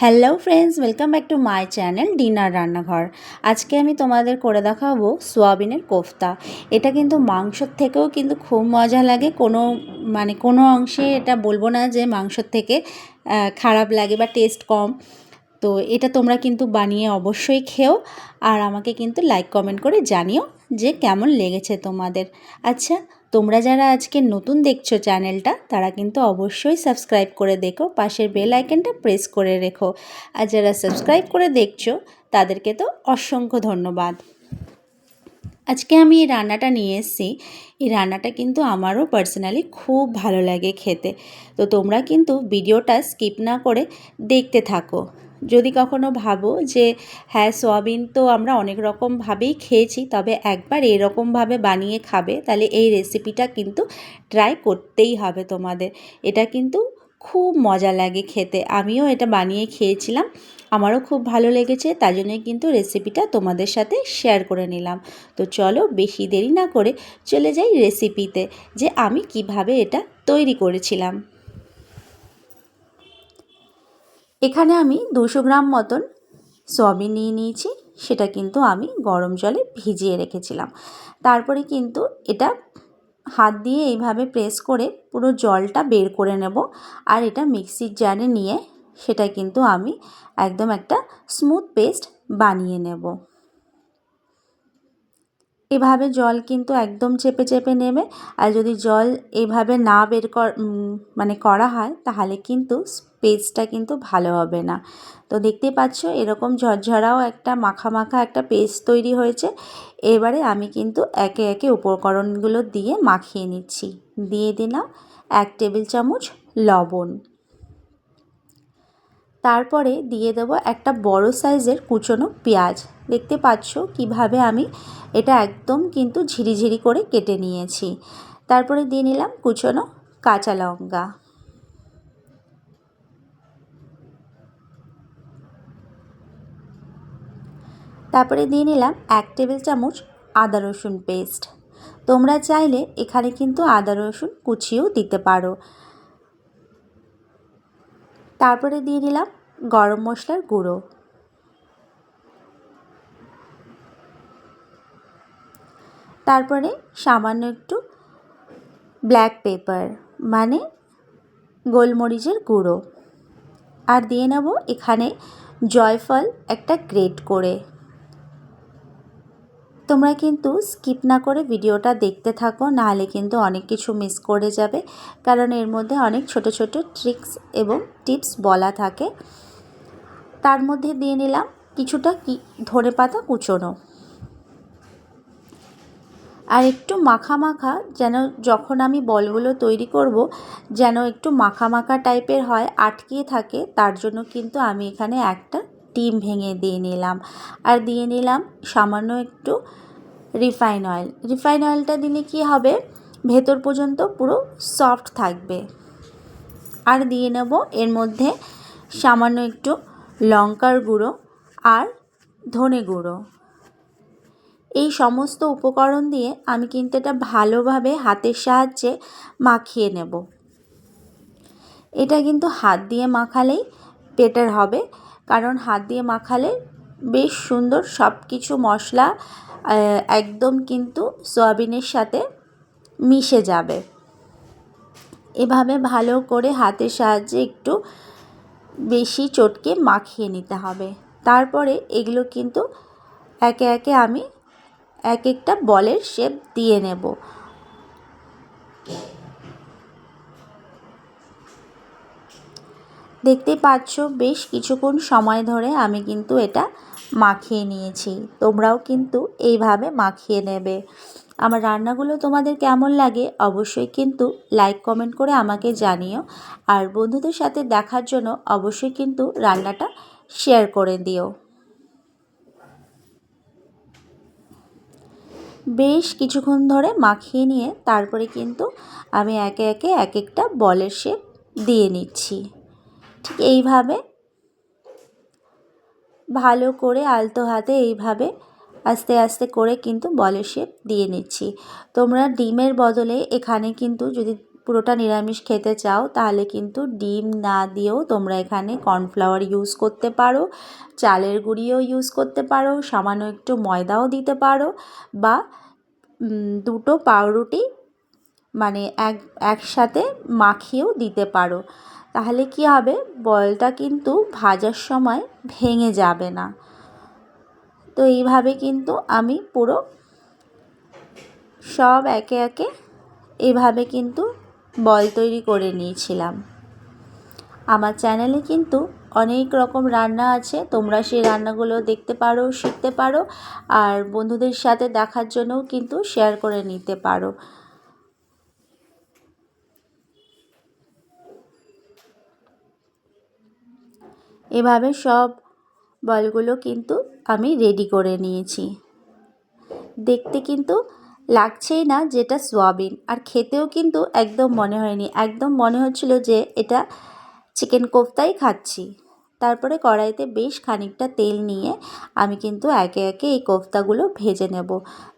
Hello friends welcome back to my channel dinner রান্নাঘর আজকে আমি তোমাদের করে দেখাবো সোয়াবিনের কোফতা। এটা কিন্তু মাংসর থেকেও কিন্তু খুব মজা লাগে। কোনো মানে কোনো অংশে এটা বলব না যে মাংসর থেকে খারাপ লাগে বা টেস্ট কম। তো এটা তোমরা কিন্তু বানিয়ে অবশ্যই খেও। আর আমাকে কিন্তু লাইক কমেন্ট করে জানিও যে কেমন লেগেছে তোমাদের। আচ্ছা তোমরা যারা আজকে নতুন দেখছ চ্যানেলটা, তারা কিন্তু অবশ্যই সাবস্ক্রাইব করে দেখো, পাশের বেল আইকনটা প্রেস করে রেখো। আর যারা সাবস্ক্রাইব করে দেখছ, তাদেরকে তো অসংখ্য ধন্যবাদ। আজকে আমি এই রান্নাটা নিয়ে এসেছি। এই রান্নাটা কিন্তু আমারও পার্সোনালি খুব ভালো লাগে খেতে। তো তোমরা কিন্তু ভিডিওটা স্কিপ না করে দেখতে থাকো। যদি কখনো ভাবো যে হ্যাঁ সোয়াবিন তো আমরা অনেক রকমভাবেই খেয়েছি, তবে একবার এরকমভাবে বানিয়ে খাবে, তাহলে এই রেসিপিটা কিন্তু ট্রাই করতেই হবে তোমাদের। এটা কিন্তু খুব মজা লাগে খেতে। আমিও এটা বানিয়ে খেয়েছিলাম, আমারও খুব ভালো লেগেছে তাই জন্যই কিন্তু রেসিপিটা তোমাদের সাথে শেয়ার করে নিলাম। তো চলো বেশি দেরি না করে চলে যাই রেসিপিতে যে আমি কীভাবে এটা তৈরি করেছিলাম। এখানে আমি দুশো গ্রাম মতন সয়াবিন নিয়ে নিয়েছি। সেটা কিন্তু আমি গরম জলে ভিজিয়ে রেখেছিলাম। তারপরে কিন্তু এটা হাত দিয়ে এইভাবে প্রেস করে পুরো জলটা বের করে নেব। আর এটা মিক্সির জারে নিয়ে সেটা কিন্তু আমি একদম একটা স্মুথ পেস্ট বানিয়ে নেব। এভাবে জল কিন্তু একদম চেপে চেপে নেবে। আর যদি জল এভাবে না বের কর মানে করা হয়, তাহলে কিন্তু পেস্টটা কিন্তু ভালো হবে না। তো দেখতে পাচ্ছ, এরকম ঝরঝরাও একটা মাখা মাখা একটা পেস্ট তৈরি হয়েছে। এবারে আমি কিন্তু একে একে উপকরণগুলো দিয়ে মাখিয়ে নিচ্ছি। দিয়ে দিলাম এক টেবিল চামচ লবণ। তারপরে দিয়ে দেবো একটা বড় সাইজের কুচনো পেঁয়াজ। দেখতে পাচ্ছ কীভাবে আমি এটা একদম কিন্তু ঝিরিঝিরি করে কেটে নিয়েছি। তারপরে দিয়ে নিলাম কুচনো কাঁচা লঙ্কা। তারপরে দিয়ে নিলাম এক টেবিল চামচ আদা রসুন পেস্ট। তোমরা চাইলে এখানে কিন্তু আদা রসুন কুচিয়েও দিতে পারো। তারপরে দিয়ে নিলাম গরম মশলার গুঁড়ো। তারপরে সামান্য একটু ব্ল্যাক পেপার মানে গোলমরিচের গুঁড়ো। আর দিয়ে নেব এখানে জয়ফল একটা গ্রেট করে। তোমরা কিন্তু স্কিপ না করে ভিডিওটা দেখতে থাকো, নাহলে কিন্তু অনেক কিছু মিস করে যাবে। কারণ এর মধ্যে অনেক ছোট ছোট ট্রিক্স এবং টিপস বলা থাকে। তার মধ্যে দিয়ে নিলাম কিছুটা কি, ধনে পাতা কুচোনো। আর একটু মাখা মাখা যেন যখন আমি বলগুলো তৈরি করব, যেন একটু মাখা মাখা টাইপের হয় আটকিয়ে থাকে, তার জন্য কিন্তু আমি এখানে একটা ডিম ভেঙে দিয়ে নিলাম। আর দিয়ে নিলাম সামান্য একটু রিফাইন অয়েল। রিফাইন অয়েলটা দিলে কি হবে? ভেতর পর্যন্ত পুরো সফট থাকবে। আর দিয়ে নেব এর মধ্যে সামান্য একটু লঙ্কার গুঁড়ো আর ধনে গুঁড়ো। এই সমস্ত উপকরণ দিয়ে আমি কিন্তু এটা ভালোভাবে হাতের সাহায্যে মাখিয়ে নেব। এটা কিন্তু হাত দিয়ে মাখালেই বেটার হবে। কারণ হাত দিয়ে মাখালে বেশ সুন্দর সব কিছু মশলা একদম কিন্তু সয়াবিনের সাথে মিশে যাবে। এভাবে ভালো করে হাতের সাহায্যে একটু বেশি চটকে মাখিয়ে নিতে হবে। তারপরে এগুলো কিন্তু একে একে আমি এক একটা বলের শেপ দিয়ে নেব। দেখতে পাচ্ছ বেশ কিছুক্ষণ সময় ধরে আমি কিন্তু এটা মাখিয়ে নিয়েছি। তোমরাও কিন্তু এইভাবে মাখিয়ে নেবে। আমার রান্নাগুলো তোমাদের কেমন লাগে অবশ্যই কিন্তু লাইক, কমেন্ট করে আমাকে জানিও। আর বন্ধুদের সাথে দেখার জন্য অবশ্যই কিন্তু রান্নাটা শেয়ার করে দিও। বেশ কিছুক্ষণ ধরে মাখিয়ে নিয়ে তারপরে কিন্তু আমি একে একে এক একটা বলের শেপ দিয়ে নিচ্ছি। ঠিক এইভাবে ভালো করে আলতো হাতে এইভাবে আস্তে আস্তে করে কিন্তু বলের শেপ দিয়ে নিচ্ছি। তোমরা ডিমের বদলে এখানে কিন্তু যদি পুরোটা নিরামিষ খেতে চাও, তাহলে কিন্তু ডিম না দিয়েও তোমরা এখানে কর্নফ্লাওয়ার ইউজ করতে পারো, চালের গুঁড়িও ইউজ করতে পারো, সামান্য একটু ময়দাও দিতে পারো বা দুটো পাউরুটি মানে এক, একসাথে মাখিয়েও দিতে পারো। তাহলে কি হবে? বলটা কিন্তু ভাজার সময় ভেঙে যাবে না। তো এইভাবে কিন্তু আমি পুরো সব একে একে এভাবে কিন্তু বল তৈরি করে নিয়েছিলাম। আমার চ্যানেলে কিন্তু অনেক রকম রান্না আছে, তোমরা সেই রান্নাগুলো দেখতে পারো, শিখতে পারো, আর বন্ধুদের সাথে দেখার জন্যও কিন্তু শেয়ার করে নিতে পারো। এভাবে সব বলগুলো কিন্তু আমি রেডি করে নিয়েছি। দেখতে কিন্তু লাগছেই না যেটা সোয়াবিন, আর খেতেও কিন্তু একদম মনে হয়নি। একদম মনে হচ্ছিল যে এটা চিকেন কোফতাই খাচ্ছি। তারপরে কড়াইতে বেশ খানিকটা তেল নিয়ে আমি কিন্তু একে একে এই কোফতাগুলো ভেজে নেব।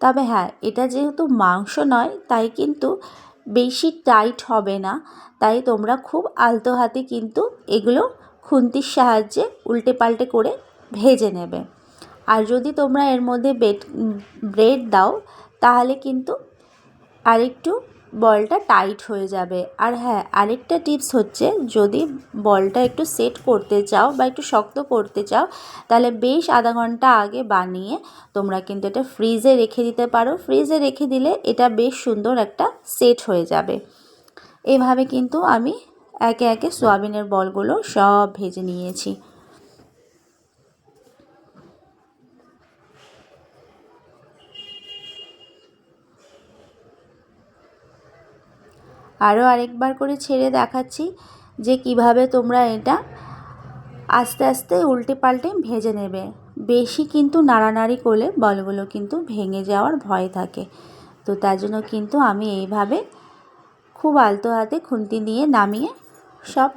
তবে হ্যাঁ এটা যেহেতু মাংস নয়, তাই কিন্তু বেশি টাইট হবে না। তাই তোমরা খুব আলতো হাতে কিন্তু এগুলো খুন্তির সাহায্যে উল্টে পাল্টে করে ভেজে নেবে। আর যদি তোমরা এর মধ্যে বেড ব্রেড দাও, তাহলে কিন্তু আরেকটু বলটা টাইট হয়ে যাবে। আর হ্যাঁ আরেকটা টিপস হচ্ছে, যদি বলটা একটু সেট করতে চাও বা একটু শক্ত করতে চাও, তাহলে বেশ আধা ঘণ্টা আগে বানিয়ে তোমরা কিন্তু এটা ফ্রিজে রেখে দিতে পারো। ফ্রিজে রেখে দিলে এটা বেশ সুন্দর একটা সেট হয়ে যাবে। এভাবে কিন্তু আমি একে একে সোয়াবিনের বলগুলো সব ভেজে নিয়েছি। আরও আরেকবার করে ছেড়ে দেখাচ্ছি যে কীভাবে তোমরা এটা আস্তে আস্তে উল্টে পাল্টে ভেজে নেবে। বেশি কিন্তু নাড়ানাড়ি করলে বলগুলো কিন্তু ভেঙে যাওয়ার ভয় থাকে। তো তার জন্য কিন্তু আমি এইভাবে খুব আলতো হাতে খুন্তি দিয়ে নামিয়ে সব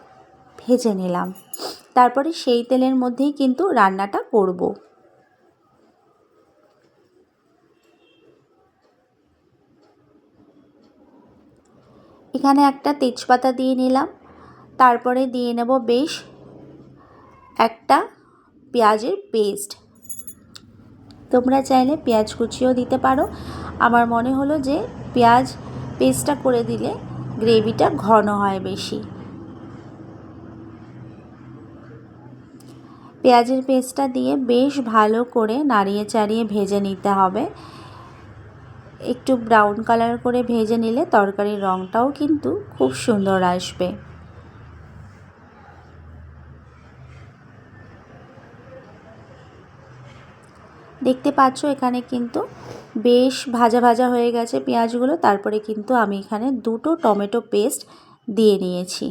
ভেজে নিলাম। তারপরে সেই তেলের মধ্যেই কিন্তু রান্নাটা করব। এখানে একটা তেজপাতা দিয়ে নিলাম। তারপরে দিয়ে নেব বেশ একটা পেঁয়াজের পেস্ট। তোমরা চাইলে পেঁয়াজ কুচিও দিতে পারো। আমার মনে হলো যে পেঁয়াজ পেস্টটা করে দিলে গ্রেভিটা ঘন হয় বেশি। পেঁয়াজের পেস্টটা দিয়ে বেশ ভালো করে নাড়িয়ে চাড়িয়ে ভেজে নিতে হবে। একটু ব্রাউন কালার করে ভেজে নিলে তরকারির রঙটাও কিন্তু খুব সুন্দর আসবে। দেখতে পাচ্ছ এখানে কিন্তু বেশ ভাজা ভাজা হয়ে গেছে পেঁয়াজগুলো, তারপরে কিন্তু আমি এখানে দুটো টমেটো পেস্ট দিয়ে নিয়েছি।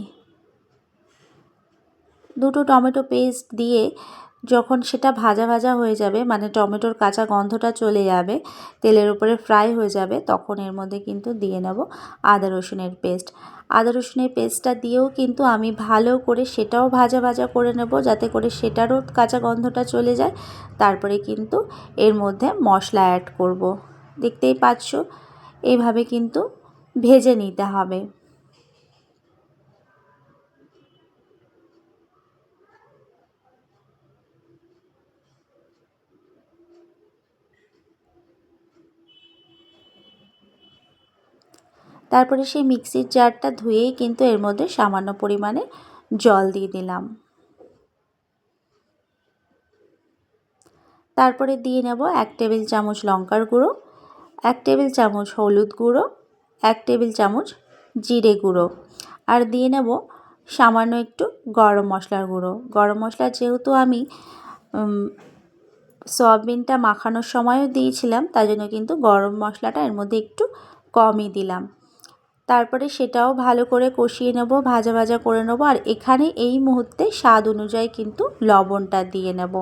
দুটো টমেটো পেস্ট দিয়ে যখন সেটা ভাজা ভাজা হয়ে যাবে মানে টমেটোর কাঁচা গন্ধটা চলে যাবে, তেলের উপরে ফ্রাই হয়ে যাবে, তখন এর মধ্যে কিন্তু দিয়ে নেব আদা রসুনের পেস্ট। আদা রসুনের পেস্টটা দিয়েও কিন্তু আমি ভালো করে সেটাও ভাজা ভাজা করে নেব, যাতে করে সেটারও কাঁচা গন্ধটা চলে যায়। তারপরে কিন্তু এর মধ্যে মশলা অ্যাড করব। দেখতেই পাচ্ছ? এইভাবে কিন্তু ভেজে নিতে হবে। তারপরে সেই মিক্সির জারটা ধুয়েই কিন্তু এর মধ্যে সামান্য পরিমাণে জল দিয়ে দিলাম। তারপরে দিয়ে নেব এক টেবিল চামচ লঙ্কার গুঁড়ো, এক টেবিল চামচ হলুদ গুঁড়ো, এক টেবিল চামচ জিরে গুঁড়ো আর দিয়ে নেব সামান্য একটু গরম মশলার গুঁড়ো। গরম মশলা যেহেতু আমি সয়াবিনটা মাখানোর সময়ও দিয়েছিলাম তাই জন্য কিন্তু গরম মশলাটা এর মধ্যে একটু কমই দিলাম। তারপরে সেটাও ভালো করে কষিয়ে নেব, ভাজা ভাজা করে নেব, আর এখানে এই মুহূর্তে স্বাদ অনুযায়ী কিন্তু লবণটা দিয়ে নেব।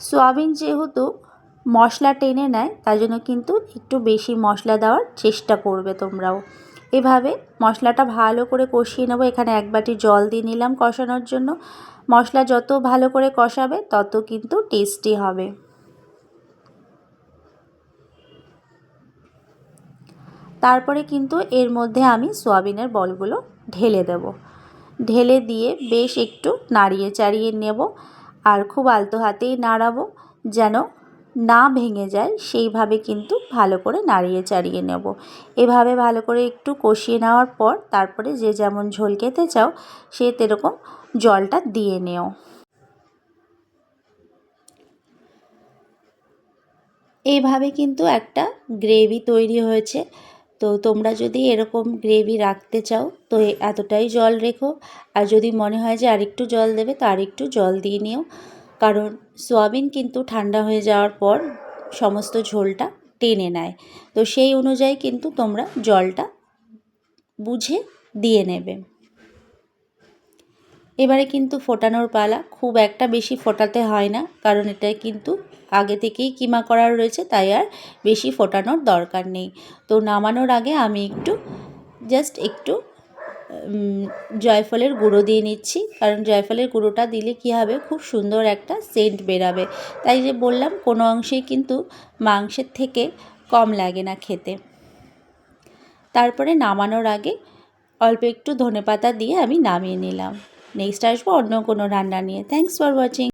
সোয়াবিন যেহেতু মশলা টেনে নেয় তাই জন্য কিন্তু একটু বেশি মশলা দেওয়ার চেষ্টা করবে তোমরাও। এভাবে মশলাটা ভালো করে কষিয়ে নেব, এখানে এক বাটি জল দিয়ে নিলাম কষানোর জন্য। মশলা যত ভালো করে কষাবে, তত কিন্তু টেস্টি হবে। তারপরে কিন্তু এর মধ্যে আমি সোয়াবিনের বলগুলো ঢেলে দেব। ঢেলে দিয়ে বেশ একটু নাড়িয়ে চাড়িয়ে নেব আর খুব আলতো হাতেই নাড়াবো যেন না ভেঙে যায়, সেইভাবে কিন্তু ভালো করে নাড়িয়ে চাড়িয়ে নেব। এভাবে ভালো করে একটু কষিয়ে নেওয়ার পর তারপরে যে যেমন ঝোল খেতে চাও সে তেরকম জলটা দিয়ে নেও। এইভাবে কিন্তু একটা গ্রেভি তৈরি হয়েছে। তো তোমরা যদি এরকম গ্রেভি রাখতে চাও, তো এতটাই জল রেখো। আর যদি মনে হয় যে আরেকটু জল দেবে, তো আরেকটু জল দিয়ে নিও। কারণ সোয়াবিন কিন্তু ঠান্ডা হয়ে যাওয়ার পর সমস্ত ঝোলটা টেনে নেয়। তো সেই অনুযায়ী কিন্তু তোমরা জলটা বুঝে দিয়ে নেবে। এবারে কিন্তু ফোটানোর পালা খুব একটা বেশি ফোটাতে হয় না, কারণ এটা কিন্তু আগে থেকেই কিমা করার রয়েছে, তাই আর বেশি ফোটানোর দরকার নেই। তো নামানোর আগে আমি একটু জাস্ট একটু জয়ফলের গুঁড়ো দিয়ে নিচ্ছি, কারণ জয়ফলের গুঁড়োটা দিলে কী হবে, খুব সুন্দর একটা সেন্ট বেরাবে। তাই যে বললাম, কোনো অংশেই কিন্তু মাংসের থেকে কম লাগে না খেতে। তারপরে নামানোর আগে অল্প একটু ধনে পাতা দিয়ে আমি নামিয়ে নিলাম। নেক্সট আসব অন্য কোনো রান্না নিয়ে। Thanks for watching